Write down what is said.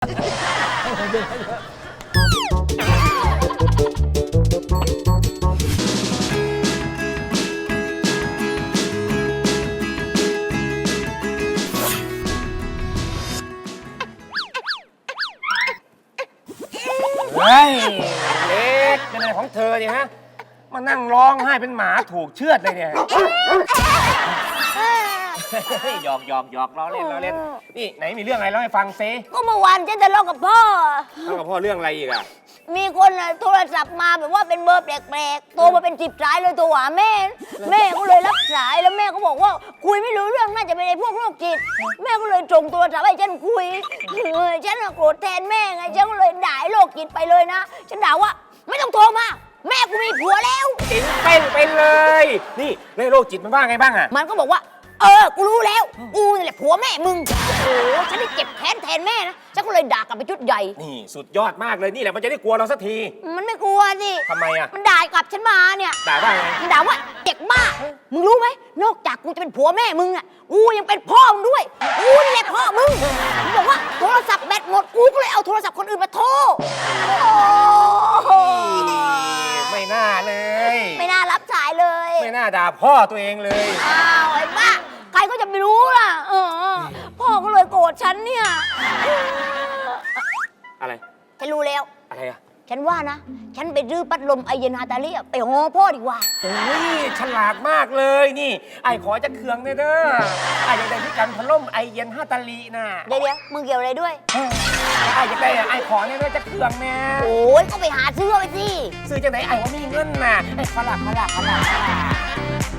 เฮ้ยเล็กเป็นอะไรของเธอเนี่ยฮะ มานั่งร้องไห้เป็นหมาถูกเชือดเลยเนี่ยเฮ้ย หยอกหยอกหยอกล้อเล่นล้อเล่น นี่ไหนมีเรื่องอะไรเล่าให้ฟังซิก็เมื่อวานฉันทะเลาะกับพ่อ เล่ากับพ่อเรื่องอะไรอีกอะมีคนน่ะโทรศัพท์มาแบบว่าเป็นเบอร์แปลกๆ โทรมาเป็นสิบสายเลยโทรหาแม่ แม่ก็เลยรับสายแล้วแม่ก็บอกว่าคุยไม่รู้เรื่องน่าจะเป็นไอ้พวกโรคจิต แม่ก็เลยส่งโทรศัพท์ให้ฉันคุยเออฉันน่ะโกรธแทนแม่ไงฉันก็เลยด่าไอ้โรคจิตไปเลยนะ ฉันด่าว่าไม่ต้องโทรมา แม่กูมีผัวแล้วจิ๋งเป้งไปเลย นี่แล้วโรคจิตมันว่าไงบ้างอะมันก็บอกว่า เออ กูรู้แล้ว กูนี่แหละผัวแม่มึง โอ้โหฉันได้เจ็บแค้นแทนแม่นะ ฉันก็เลยด่ากลับไปชุดใหญ่ นี่สุดยอดมากเลยนี่แหละมันจะได้กลัวเราสักทีมันไม่กลัวสิ ทำไมอะมันด่ากลับฉันมาเนี่ย ด่าว่าไงมันด่าว่าเด็กบ้า มึงรู้ไหม นอกจากกูจะเป็นผัวแม่มึงอะ กูยังเป็นพ่อมึงด้วย กูนี่แหละพ่อมึงมึงบอกว่าโทรศัพท์แบตหมด กูก็เลยเอาโทรศัพท์คนอื่นมาโทรโอ้โหไม่น่าเลย ไม่น่ารับสายเลย ไม่น่าด่าพ่อตัวเองเลย อ้าวไอ้บ้า ฉันรู้แล้ว อะไรอะฉันว่านะ ฉันไปรื้อพัดลมไอเย็นฮาตาเลียไปหอพ่อดีกว่า โอ้ยฉลาดมากเลยนี่ ไอ้ขอจะเคืองเด้อเด้อไอ้อยากได้ที่กันพัดลมไอเย็นห้าตาลีน่ะเดี๋ยวเดี๋ยวมึงเกี่ยวอะไรด้วยไอ้อยากได้อะไอ้ขอเนี่ยเด้อจะเคืองแน่โอ้ยก็ไปหาซื้อเอาไปสิ ซื้อจากไหนไอ้ว่ามีเงินน่ะไอ้ขลักขลักขลัก